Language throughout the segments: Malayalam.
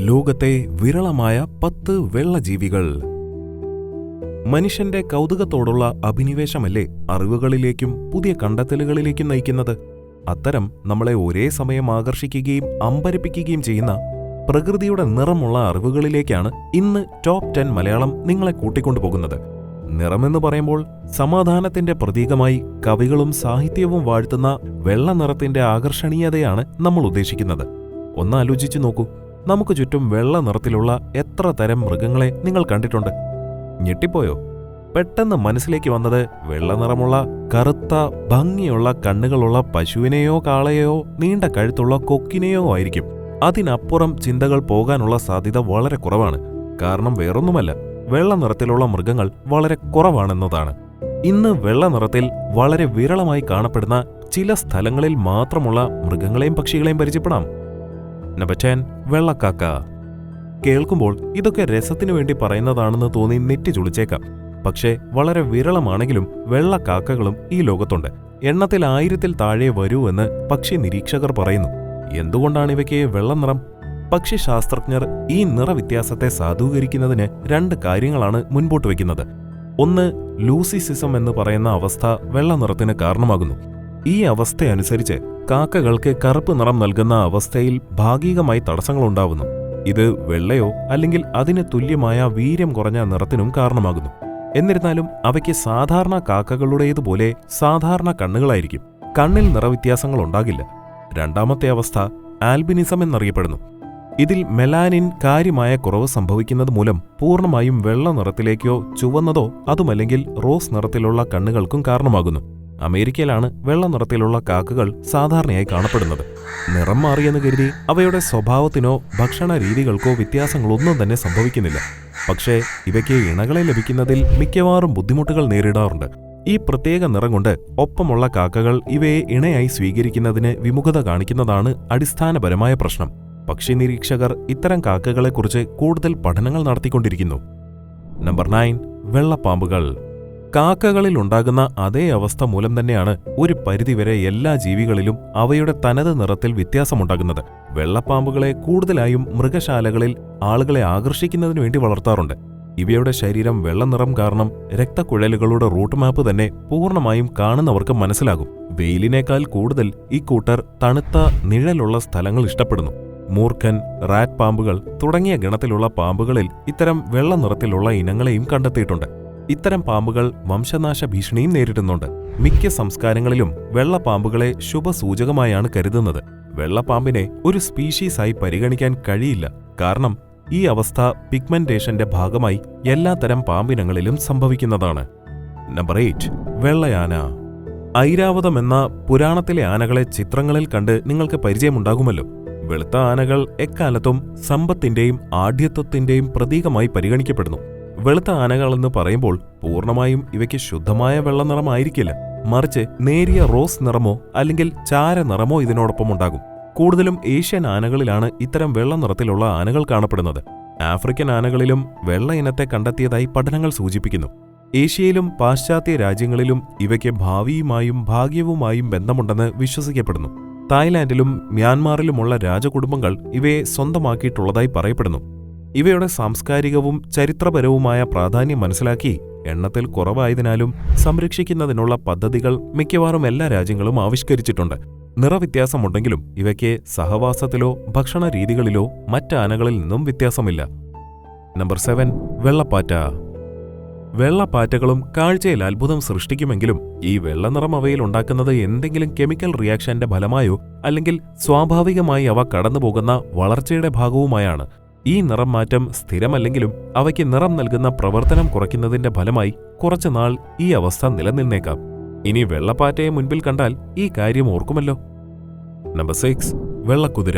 ലോകത്തെ വിരളമായ പത്ത് വെള്ളജീവികൾ. മനുഷ്യന്റെ കൗതുകത്തോടുള്ള അഭിനിവേശമല്ലേ അറിവുകളിലേക്കും പുതിയ കണ്ടെത്തലുകളിലേക്കും നയിക്കുന്നത്? അത്തരം നമ്മളെ ഒരേ സമയം ആകർഷിക്കുകയും അമ്പരപ്പിക്കുകയും ചെയ്യുന്ന പ്രകൃതിയുടെ നിറമുള്ള അറിവുകളിലേക്കാണ് ഇന്ന് ടോപ്പ് ടെൻ മലയാളം നിങ്ങളെ കൂട്ടിക്കൊണ്ടുപോകുന്നത് നിറമെന്ന് പറയുമ്പോൾ സമാധാനത്തിന്റെ പ്രതീകമായി കവികളും സാഹിത്യവും വാഴ്ത്തുന്ന വെള്ള നിറത്തിന്റെ ആകർഷണീയതയാണ് നമ്മൾ ഉദ്ദേശിക്കുന്നത്. ഒന്നാലോചിച്ചു നോക്കൂ. നമുക്ക് ചുറ്റും വെള്ള നിറത്തിലുള്ള എത്ര തരം മൃഗങ്ങളെ നിങ്ങൾ കണ്ടിട്ടുണ്ട്? ഞെട്ടിപ്പോയോ? പെട്ടെന്ന് മനസ്സിലേക്ക് വന്നത് വെള്ള നിറമുള്ള കറുത്ത ഭംഗിയുള്ള കണ്ണുകളുള്ള പശുവിനെയോ കാളയെയോ നീണ്ട കഴുത്തുള്ള കൊക്കിനെയോ ആയിരിക്കും. അതിനപ്പുറം ചിന്തകൾ പോകാനുള്ള സാധ്യത വളരെ കുറവാണ്. കാരണം വേറൊന്നുമല്ല വെള്ള നിറത്തിലുള്ള മൃഗങ്ങൾ വളരെ കുറവാണെന്നതാണ്. ഇന്ന് വെള്ള നിറത്തിൽ വളരെ വിരളമായി കാണപ്പെടുന്ന ചില സ്ഥലങ്ങളിൽ മാത്രമുള്ള മൃഗങ്ങളെയും പക്ഷികളെയും പരിചയപ്പെടാം. നമ്പർ ടെൻ വെള്ളക്കാക്ക. കേൾക്കുമ്പോൾ ഇതൊക്കെ രസത്തിനു വേണ്ടി പറയുന്നതാണെന്ന് തോന്നി നെറ്റി ചുളിച്ചേക്കാം. പക്ഷേ വളരെ വിരളമാണെങ്കിലും വെള്ളക്കാക്കകളും ഈ ലോകത്തുണ്ട്. എണ്ണത്തിൽ ആയിരത്തിൽ താഴെ വരൂ എന്ന് പക്ഷി നിരീക്ഷകർ പറയുന്നു. എന്തുകൊണ്ടാണ് ഇവയ്ക്ക് വെള്ള നിറം? പക്ഷി ശാസ്ത്രജ്ഞർ ഈ നിറവ്യത്യാസത്തെ സാധൂകരിക്കുന്നതിന് രണ്ട് കാര്യങ്ങളാണ് മുൻപോട്ട് വയ്ക്കുന്നത് ഒന്ന് ലൂസിസിസം എന്ന് പറയുന്ന അവസ്ഥ വെള്ള നിറത്തിന് കാരണമാകുന്നു. ഈ അവസ്ഥയനുസരിച്ച് കാക്കകൾക്ക് കറുപ്പ് നിറം നൽകുന്ന അവസ്ഥയിൽ ഭാഗികമായി തടസ്സങ്ങളുണ്ടാവുന്നു. ഇത് വെള്ളയോ അല്ലെങ്കിൽ അതിന് തുല്യമായ വീര്യം കുറഞ്ഞ നിറത്തിനും കാരണമാകുന്നു. എന്നിരുന്നാലും അവയ്ക്ക് സാധാരണ കാക്കകളുടേതുപോലെ സാധാരണ കണ്ണുകളായിരിക്കും. കണ്ണിൽ നിറവ്യത്യാസങ്ങൾ ഉണ്ടാകില്ല. രണ്ടാമത്തെ അവസ്ഥ ആൽബിനിസം എന്നറിയപ്പെടുന്നു. ഇതിൽ മെലാനിൻ കാര്യമായ കുറവ് സംഭവിക്കുന്നത് മൂലം പൂർണമായും വെള്ള നിറത്തിലേക്കോ ചുവന്നതോ അതുമല്ലെങ്കിൽ റോസ് നിറത്തിലുള്ള കണ്ണുകൾക്കും കാരണമാകുന്നു. അമേരിക്കയിലാണ് വെള്ള നിറത്തിലുള്ള കാക്കകൾ സാധാരണയായി കാണപ്പെടുന്നത്. നിറം മാറിയെന്ന് കരുതി അവയുടെ സ്വഭാവത്തിനോ ഭക്ഷണ രീതികൾക്കോ വ്യത്യാസങ്ങളൊന്നും തന്നെ സംഭവിക്കുന്നില്ല. പക്ഷേ ഇവയ്ക്ക് ഇണകളെ ലഭിക്കുന്നതിൽ മിക്കവാറും ബുദ്ധിമുട്ടുകൾ നേരിടാറുണ്ട്. ഈ പ്രത്യേക നിറം കൊണ്ട് ഒപ്പമുള്ള കാക്കകൾ ഇവയെ ഇണയായി സ്വീകരിക്കുന്നതിന് വിമുഖത കാണിക്കുന്നതാണ് അടിസ്ഥാനപരമായ പ്രശ്നം. പക്ഷി നിരീക്ഷകർ ഇത്തരം കാക്കകളെക്കുറിച്ച് കൂടുതൽ പഠനങ്ങൾ നടത്തിക്കൊണ്ടിരിക്കുന്നു. Number nine വെള്ളപ്പാമ്പുകൾ. കാക്കകളിൽ ഉണ്ടാകുന്ന അതേ അവസ്ഥ മൂലം തന്നെയാണ് ഒരു പരിധിവരെ എല്ലാ ജീവികളിലും അവയുടെ തനത് നിറത്തിൽ വ്യത്യാസമുണ്ടാകുന്നത്. വെള്ളപ്പാമ്പുകളെ കൂടുതലായും മൃഗശാലകളിൽ ആളുകളെ ആകർഷിക്കുന്നതിനു വേണ്ടി വളർത്താറുണ്ട്. ഇവയുടെ ശരീരം വെള്ളനിറം കാരണം രക്തക്കുഴലുകളുടെ റൂട്ട് മാപ്പ് തന്നെ പൂർണമായും കാണുന്നവർക്ക് മനസ്സിലാകും. വെയിലിനേക്കാൾ കൂടുതൽ ഈ കൂട്ടർ തണുത്ത നിഴലുള്ള സ്ഥലങ്ങൾ ഇഷ്ടപ്പെടുന്നു. മൂർഖൻ റാറ്റ് പാമ്പുകൾ തുടങ്ങിയ ഗണത്തിലുള്ള പാമ്പുകളിൽ ഇത്തരം വെള്ള നിറത്തിലുള്ള ഇനങ്ങളെയും കണ്ടെത്തിയിട്ടുണ്ട്. ഇത്തരം പാമ്പുകൾ വംശനാശ ഭീഷണിയും നേരിടുന്നുണ്ട്. മിക്ക സംസ്കാരങ്ങളിലും വെള്ളപ്പാമ്പുകളെ ശുഭസൂചകമായാണ് കരുതുന്നത്. വെള്ളപ്പാമ്പിനെ ഒരു സ്പീഷീസായി പരിഗണിക്കാൻ കഴിയില്ല. കാരണം ഈ അവസ്ഥ പിഗ്മെന്റേഷന്റെ ഭാഗമായി എല്ലാത്തരം പാമ്പിനങ്ങളിലും സംഭവിക്കുന്നതാണ്. Number eight. വെള്ളയാന. ഐരാവതം എന്ന പുരാണത്തിലെ ആനകളെ ചിത്രങ്ങളിൽ കണ്ട് നിങ്ങൾക്ക് പരിചയമുണ്ടാകുമല്ലോ. വെളുത്ത ആനകൾ എക്കാലത്തും സമ്പത്തിന്റെയും ആഢ്യത്വത്തിന്റെയും പ്രതീകമായി പരിഗണിക്കപ്പെടുന്നു. വെളുത്ത ആനകളെന്ന് പറയുമ്പോൾ പൂർണമായും ഇവയ്ക്ക് ശുദ്ധമായ വെള്ള നിറമായിരിക്കില്ല. മറിച്ച് നേരിയ റോസ് നിറമോ അല്ലെങ്കിൽ ചാര നിറമോ ഇതിനോടൊപ്പം ഉണ്ടാകും. കൂടുതലും ഏഷ്യൻ ആനകളിലാണ് ഇത്തരം വെള്ള നിറത്തിലുള്ള ആനകൾ കാണപ്പെടുന്നത്. ആഫ്രിക്കൻ ആനകളിലും വെള്ള ഇനത്തെ കണ്ടെത്തിയതായി പഠനങ്ങൾ സൂചിപ്പിക്കുന്നു. ഏഷ്യയിലും പാശ്ചാത്യ രാജ്യങ്ങളിലും ഇവയ്ക്ക് ഭാവിയുമായും ഭാഗ്യവുമായും ബന്ധമുണ്ടെന്ന് വിശ്വസിക്കപ്പെടുന്നു. തായ്ലാന്റിലും മ്യാൻമാറിലുമുള്ള രാജകുടുംബങ്ങൾ ഇവയെ സ്വന്തമാക്കിയിട്ടുള്ളതായി പറയപ്പെടുന്നു. ഇവയുടെ സാംസ്കാരികവും ചരിത്രപരവുമായ പ്രാധാന്യം മനസ്സിലാക്കി എണ്ണത്തിൽ കുറവായതിനാലും സംരക്ഷിക്കുന്നതിനുള്ള പദ്ധതികൾ മിക്കവാറും എല്ലാ രാജ്യങ്ങളും ആവിഷ്കരിച്ചിട്ടുണ്ട്. നിറവ്യത്യാസമുണ്ടെങ്കിലും ഇവയ്ക്ക് സഹവാസത്തിലോ ഭക്ഷണ രീതികളിലോ മറ്റാനകളിൽ നിന്നും വ്യത്യാസമില്ല. Number seven വെള്ളപ്പാറ്റ. വെള്ളപ്പാറ്റകളും കാഴ്ചയിൽ അത്ഭുതം സൃഷ്ടിക്കുമെങ്കിലും ഈ വെള്ളനിറം അവയിൽ ഉണ്ടാക്കുന്നത് എന്തെങ്കിലും കെമിക്കൽ റിയാക്ഷന്റെ ഫലമായോ അല്ലെങ്കിൽ സ്വാഭാവികമായി അവ കടന്നുപോകുന്ന വളർച്ചയുടെ ഭാഗവുമായാണ്. ഈ നിറം മാറ്റം സ്ഥിരമല്ലെങ്കിലും അവയ്ക്ക് നിറം നൽകുന്ന പ്രവർത്തനം കുറയ്ക്കുന്നതിന്റെ ഫലമായി കുറച്ചുനാൾ ഈ അവസ്ഥ നിലനിന്നേക്കാം. ഇനി വെള്ളപ്പാറ്റയെ മുൻപിൽ കണ്ടാൽ ഈ കാര്യം ഓർക്കുമല്ലോ. Number six വെള്ളക്കുതിര.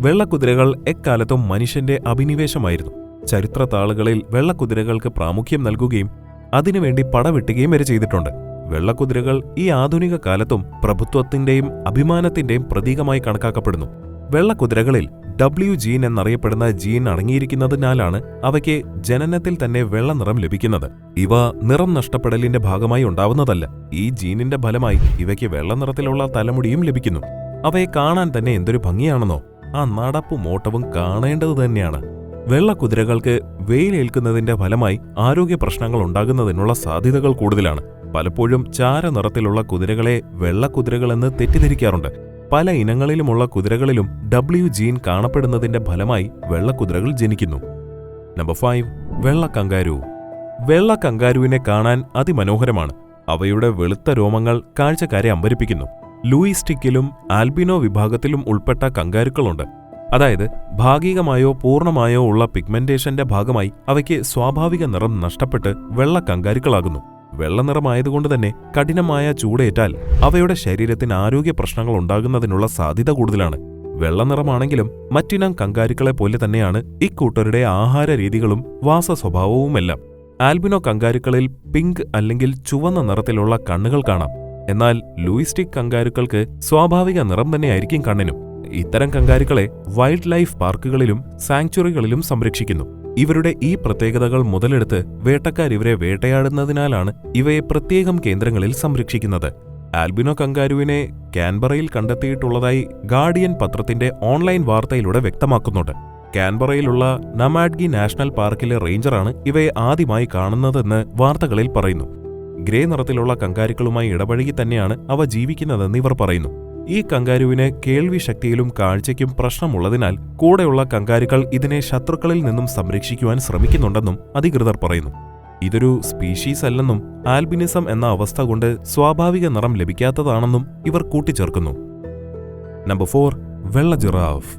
വെള്ളക്കുതിരകൾ എക്കാലത്തും മനുഷ്യന്റെ അഭിനിവേശമായിരുന്നു. ചരിത്ര താളുകളിൽ വെള്ളക്കുതിരകൾക്ക് പ്രാമുഖ്യം നൽകുകയും അതിനുവേണ്ടി പടവെട്ടുകയും വരെ ചെയ്തിട്ടുണ്ട്. വെള്ളക്കുതിരകൾ ഈ ആധുനിക കാലത്തും പ്രഭുത്വത്തിന്റെയും അഭിമാനത്തിന്റെയും പ്രതീകമായി കണക്കാക്കപ്പെടുന്നു. വെള്ളക്കുതിരകളിൽ ഡബ്ല്യു ജീൻ എന്നറിയപ്പെടുന്ന ജീൻ അടങ്ങിയിരിക്കുന്നതിനാലാണ് അവയ്ക്ക് ജനനത്തിൽ തന്നെ വെള്ള നിറം ലഭിക്കുന്നത്. ഇവ നിറം നഷ്ടപ്പെടലിന്റെ ഭാഗമായി ഉണ്ടാവുന്നതല്ല. ഈ ജീനിന്റെ ഫലമായി ഇവയ്ക്ക് വെള്ള നിറത്തിലുള്ള തലമുടിയും ലഭിക്കുന്നു. അവയെ കാണാൻ തന്നെ എന്തൊരു ഭംഗിയാണെന്നോ ആ നടപ്പും ഓട്ടവും കാണേണ്ടത് തന്നെയാണ്. വെള്ളക്കുതിരകൾക്ക് വെയിലേൽക്കുന്നതിന്റെ ഫലമായി ആരോഗ്യ പ്രശ്നങ്ങൾ ഉണ്ടാകുന്നതിനുള്ള സാധ്യതകൾ കൂടുതലാണ്. പലപ്പോഴും ചാര നിറത്തിലുള്ള കുതിരകളെ വെള്ളക്കുതിരകളെന്ന് തെറ്റിദ്ധരിക്കാറുണ്ട്. പല ഇനങ്ങളിലുമുള്ള കുതിരകളിലും ഡബ്ല്യു ജീൻ കാണപ്പെടുന്നതിന്റെ ഫലമായി വെള്ളക്കുതിരകൾ ജനിക്കുന്നു. നമ്പർ ഫൈവ് വെള്ള കങ്കാരു. വെള്ള കങ്കാരുവിനെ കാണാൻ അതിമനോഹരമാണ്. അവയുടെ വെളുത്ത രോമങ്ങൾ കാഴ്ചക്കാരെ അമ്പരിപ്പിക്കുന്നു. ലൂയിസ്റ്റിക്കിലും ആൽബിനോ വിഭാഗത്തിലും ഉൾപ്പെട്ട കങ്കാരുക്കളുണ്ട്. അതായത് ഭാഗികമായോ പൂർണമായോ ഉള്ള പിഗ്മെന്റേഷന്റെ ഭാഗമായി അവയ്ക്ക് സ്വാഭാവിക നിറം നഷ്ടപ്പെട്ട് വെള്ള കങ്കാരുക്കളാകുന്നു. വെള്ള നിറമായതുകൊണ്ട് തന്നെ കഠിനമായ ചൂടേറ്റാൽ അവയുടെ ശരീരത്തിന് ആരോഗ്യ പ്രശ്നങ്ങൾ ഉണ്ടാകുന്നതിനുള്ള സാധ്യത കൂടുതലാണ്. വെള്ളനിറമാണെങ്കിലും മറ്റിനം കങ്കാരുക്കളെ പോലെ തന്നെയാണ് ഇക്കൂട്ടരുടെ ആഹാര രീതികളും വാസ സ്വഭാവവുമെല്ലാം ആൽബിനോ കങ്കാരുക്കളിൽ പിങ്ക് അല്ലെങ്കിൽ ചുവന്ന നിറത്തിലുള്ള കണ്ണുകൾ കാണാം. എന്നാൽ ലൂയിസ്റ്റിക് കങ്കാരുക്കൾക്ക് സ്വാഭാവിക നിറം തന്നെയായിരിക്കും കണ്ണിനും. ഇത്തരം കങ്കാരുക്കളെ വൈൽഡ് ലൈഫ് പാർക്കുകളിലും സാങ്ച്വറികളിലും സംരക്ഷിക്കുന്നു. ഇവരുടെ ഈ പ്രത്യേകതകൾ മുതലെടുത്ത് വേട്ടക്കാർ ഇവരെ വേട്ടയാടുന്നതിനാലാണ് ഇവയെ പ്രത്യേകം കേന്ദ്രങ്ങളിൽ സംരക്ഷിക്കുന്നത്. ആൽബിനോ കങ്കാരുവിനെ കാൻബറയിൽ കണ്ടെത്തിയിട്ടുള്ളതായി ഗാർഡിയൻ പത്രത്തിന്റെ ഓൺലൈൻ വാർത്തയിലൂടെ വ്യക്തമാക്കുന്നുണ്ട്. കാൻബറയിലുള്ള നമാഡ്ഗി നാഷണൽ പാർക്കിലെ റേഞ്ചറാണ് ഇവയെ ആദ്യമായി കാണുന്നതെന്ന് വാർത്തകളിൽ പറയുന്നു. ഗ്രേ നിറത്തിലുള്ള കങ്കാരുക്കളുമായി ഇടപഴകി തന്നെയാണ് അവ ജീവിക്കുന്നതെന്ന് ഇവർ പറയുന്നു. ഈ കങ്കാരുവിന് കേൾവി ശക്തിയിലും കാഴ്ചയ്ക്കും പ്രശ്നമുള്ളതിനാൽ കൂടെയുള്ള കങ്കാരുക്കൾ ഇതിനെ ശത്രുക്കളിൽ നിന്നും സംരക്ഷിക്കുവാൻ ശ്രമിക്കുന്നുണ്ടെന്നും അധികൃതർ പറയുന്നു. ഇതൊരു സ്പീഷീസ് അല്ലെന്നും ആൽബിനിസം എന്ന അവസ്ഥ കൊണ്ട് സ്വാഭാവിക നിറം ലഭിക്കാത്തതാണെന്നും ഇവർ കൂട്ടിച്ചേർക്കുന്നു. നമ്പർ ഫോർ വെള്ള ജിറാഫ്.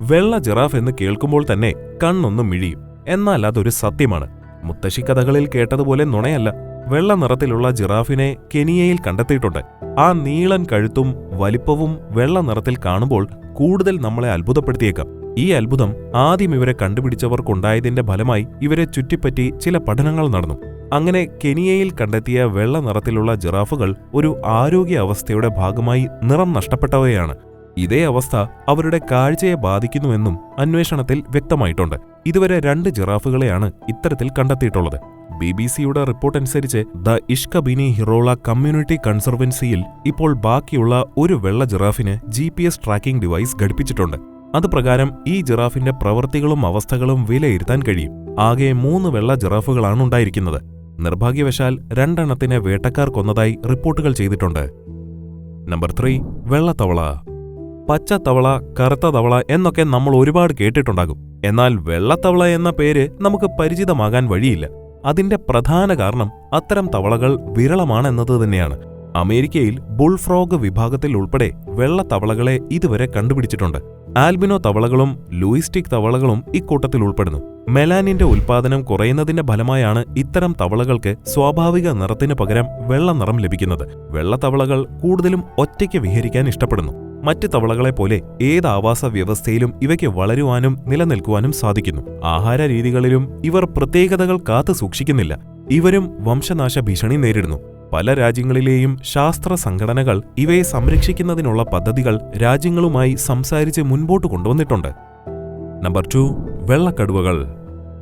വെള്ള ജിറാഫ് എന്ന് കേൾക്കുമ്പോൾ തന്നെ കണ്ണൊന്നും മിഴിയും. എന്നാൽ അതൊരു സത്യമാണ്. മുത്തശ്ശി കഥകളിൽ കേട്ടതുപോലെ നുണയല്ല. വെള്ള നിറത്തിലുള്ള ജിറാഫിനെ കെനിയയിൽ കണ്ടെത്തിയിട്ടുണ്ട്. ആ നീളൻ കഴുത്തും വലിപ്പവും വെള്ള നിറത്തിൽ കാണുമ്പോൾ കൂടുതൽ നമ്മളെ അത്ഭുതപ്പെടുത്തിയേക്കാം. ഈ അത്ഭുതം ആദ്യം ഇവരെ കണ്ടുപിടിച്ചവർക്കുണ്ടായതിന്റെ ഫലമായി ഇവരെ ചുറ്റിപ്പറ്റി ചില പഠനങ്ങൾ നടന്നു. അങ്ങനെ കെനിയയിൽ കണ്ടെത്തിയ വെള്ള നിറത്തിലുള്ള ജിറാഫുകൾ ഒരു ആരോഗ്യ അവസ്ഥയുടെ ഭാഗമായി നിറം നഷ്ടപ്പെട്ടവയാണ്. ഇതേ അവസ്ഥ അവരുടെ കാഴ്ചയെ ബാധിക്കുന്നുവെന്നും അന്വേഷണത്തിൽ വ്യക്തമായിട്ടുണ്ട്. ഇതുവരെ രണ്ട് ജിറാഫുകളെയാണ് ഇത്തരത്തിൽ കണ്ടെത്തിയിട്ടുള്ളത്. ബി ബി സിയുടെ റിപ്പോർട്ട് അനുസരിച്ച് ദ ഇഷ്കബിനി ഹിറോള കമ്മ്യൂണിറ്റി കൺസർവൻസിയിൽ ഇപ്പോൾ ബാക്കിയുള്ള ഒരു വെള്ള ജിറാഫിന് G P S tracking device ഘടിപ്പിച്ചിട്ടുണ്ട്. അതുപ്രകാരം ഈ ജിറാഫിന്റെ പ്രവൃത്തികളും അവസ്ഥകളും വിലയിരുത്താൻ കഴിയും. ആകെ മൂന്ന് വെള്ള ജിറാഫുകളാണ് ഉണ്ടായിരിക്കുന്നത്. നിർഭാഗ്യവശാൽ രണ്ടെണ്ണത്തിനെ വേട്ടക്കാർ കൊന്നതായി റിപ്പോർട്ടുകൾ ചെയ്തിട്ടുണ്ട്. നമ്പർ ത്രീ വെള്ളത്തവള. പച്ച തവള കറുത്ത തവള എന്നൊക്കെ നമ്മൾ ഒരുപാട് കേട്ടിട്ടുണ്ടാകും. എന്നാൽ വെള്ളത്തവള എന്ന പേര് നമുക്ക് പരിചിതമാകാൻ വഴിയില്ല. അതിന്റെ പ്രധാന കാരണം അത്തരം തവളകൾ വിരളമാണെന്നത് തന്നെയാണ്. അമേരിക്കയിൽ ബുൾഫ്രോഗ് വിഭാഗത്തിൽ ഉൾപ്പെടെ വെള്ളത്തവളകളെ ഇതുവരെ കണ്ടുപിടിച്ചിട്ടുണ്ട്. ആൽബിനോ തവളകളും ലൂയിസ്റ്റിക് തവളകളും ഇക്കൂട്ടത്തിൽ ഉൾപ്പെടുന്നു. മെലാനിന്റെ ഉൽപാദനം കുറയുന്നതിന്റെ ഫലമായാണ് ഇത്തരം തവളകൾക്ക് സ്വാഭാവിക നിറത്തിന് പകരം വെള്ള നിറം ലഭിക്കുന്നത്. വെള്ളത്തവളകൾ കൂടുതലും ഒറ്റയ്ക്ക് വിഹരിക്കാൻ ഇഷ്ടപ്പെടുന്നു. മറ്റ് തവളകളെ പോലെ ഏത് ആവാസ വ്യവസ്ഥയിലും ഇവയ്ക്ക് വളരുവാനും നിലനിൽക്കുവാനും സാധിക്കുന്നു. ആഹാര രീതികളിലും ഇവർ പ്രത്യേകതകൾ കാത്തു സൂക്ഷിക്കുന്നില്ല. ഇവരും വംശനാശ ഭീഷണി നേരിടുന്നു. പല രാജ്യങ്ങളിലെയും ശാസ്ത്ര സംഘടനകൾ ഇവയെ സംരക്ഷിക്കുന്നതിനുള്ള പദ്ധതികൾ രാജ്യങ്ങളുമായി സംസാരിച്ച് മുൻപോട്ട് കൊണ്ടുവന്നിട്ടുണ്ട്. നമ്പർ ടു വെള്ളക്കടുവകൾ.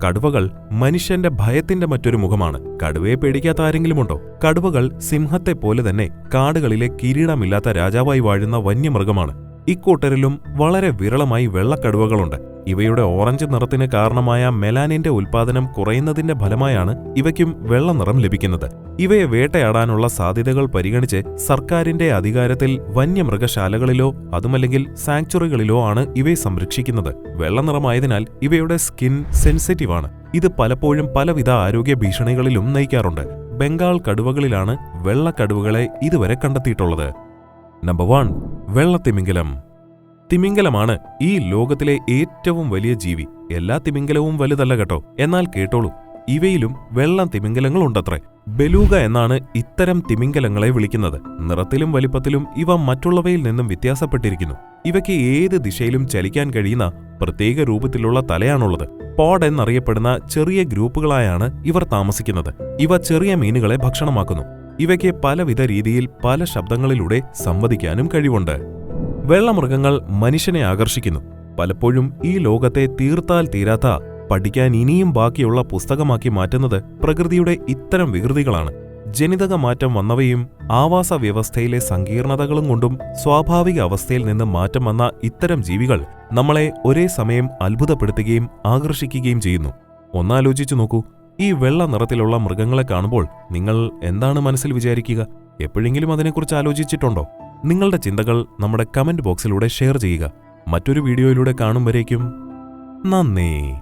കടുവകൾ മനുഷ്യന്റെ ഭയത്തിന്റെ മറ്റൊരു മുഖമാണ്. കടുവയെ പേടിക്കാത്ത ആരെങ്കിലുമുണ്ടോ? കടുവകൾ സിംഹത്തെ പോലെ തന്നെ കാടുകളിലെ കിരീടമില്ലാത്ത രാജാവായി വാഴുന്ന വന്യമൃഗമാണ്. ഇക്കൂട്ടരിലും വളരെ വിരളമായി വെള്ളക്കടുവകളുണ്ട്. ഇവയുടെ ഓറഞ്ച് നിറത്തിന് കാരണമായ മെലാനിന്റെ ഉൽപാദനം കുറയുന്നതിന്റെ ഫലമായാണ് ഇവയ്ക്കും വെള്ള നിറം ലഭിക്കുന്നത്. ഇവയെ വേട്ടയാടാനുള്ള സാധ്യതകൾ പരിഗണിച്ച് സർക്കാരിന്റെ അധികാരത്തിൽ വന്യമൃഗശാലകളിലോ അതുമല്ലെങ്കിൽ സാങ്ച്വറികളിലോ ആണ് ഇവയെ സംരക്ഷിക്കുന്നത്. വെള്ളനിറമായതിനാൽ ഇവയുടെ സ്കിൻ സെൻസിറ്റീവാണ് ഇത് പലപ്പോഴും പലവിധ ആരോഗ്യ ഭീഷണികളിലും നയിക്കാറുണ്ട്. ബംഗാൾ കടുവകളിലാണ് വെള്ളക്കടുവകളെ ഇതുവരെ കണ്ടെത്തിയിട്ടുള്ളത്. Number one വെള്ളത്തിമിംഗലം. തിമിംഗലമാണ് ഈ ലോകത്തിലെ ഏറ്റവും വലിയ ജീവി. എല്ലാ തിമിംഗലവും വലുതല്ല കേട്ടോ. എന്നാൽ കേട്ടോളൂ. ഇവയിലും വെള്ളം തിമിംഗലങ്ങളുണ്ടത്രേ. ബലൂഗ എന്നാണ് ഇത്തരം തിമിംഗലങ്ങളെ വിളിക്കുന്നത്. നിറത്തിലും വലിപ്പത്തിലും ഇവ മറ്റുള്ളവയിൽ നിന്നും വ്യത്യാസപ്പെട്ടിരിക്കുന്നു. ഇവയ്ക്ക് ഏത് ദിശയിലും ചലിക്കാൻ കഴിയുന്ന പ്രത്യേക രൂപത്തിലുള്ള തലയാണുള്ളത്. പോഡ് എന്നറിയപ്പെടുന്ന ചെറിയ ഗ്രൂപ്പുകളായാണ് ഇവർ താമസിക്കുന്നത്. ഇവ ചെറിയ മീനുകളെ ഭക്ഷണമാക്കുന്നു. ഇവയ്ക്ക് പലവിധ രീതിയിൽ പല ശബ്ദങ്ങളിലൂടെ സംവദിക്കാനും കഴിവുണ്ട്. വെള്ളമൃഗങ്ങൾ മനുഷ്യനെ ആകർഷിക്കുന്നു. പലപ്പോഴും ഈ ലോകത്തെ തീർത്താൽ തീരാത്ത പഠിക്കാൻ ഇനിയും ബാക്കിയുള്ള പുസ്തകമാക്കി മാറ്റുന്നത് പ്രകൃതിയുടെ ഇത്തരം വികൃതികളാണ്. ജനിതക മാറ്റം വന്നവയും ആവാസ വ്യവസ്ഥയിലെ സങ്കീർണതകളും കൊണ്ടും സ്വാഭാവിക അവസ്ഥയിൽ നിന്ന് മാറ്റം വന്ന ഇത്തരം ജീവികൾ നമ്മളെ ഒരേ സമയം അത്ഭുതപ്പെടുത്തുകയും ആകർഷിക്കുകയും ചെയ്യുന്നു. ഒന്നാലോചിച്ചു നോക്കൂ. ഈ വെള്ള നിറത്തിലുള്ള മൃഗങ്ങളെ കാണുമ്പോൾ നിങ്ങൾ എന്താണ് മനസ്സിൽ വിചാരിക്കുക? എപ്പോഴെങ്കിലും അതിനെക്കുറിച്ച് ആലോചിച്ചിട്ടുണ്ടോ? നിങ്ങളുടെ ചിന്തകൾ നമ്മുടെ കമന്റ് ബോക്സിലൂടെ ഷെയർ ചെയ്യുക. മറ്റൊരു വീഡിയോയിലൂടെ കാണും വരേക്കും. നന്ദി.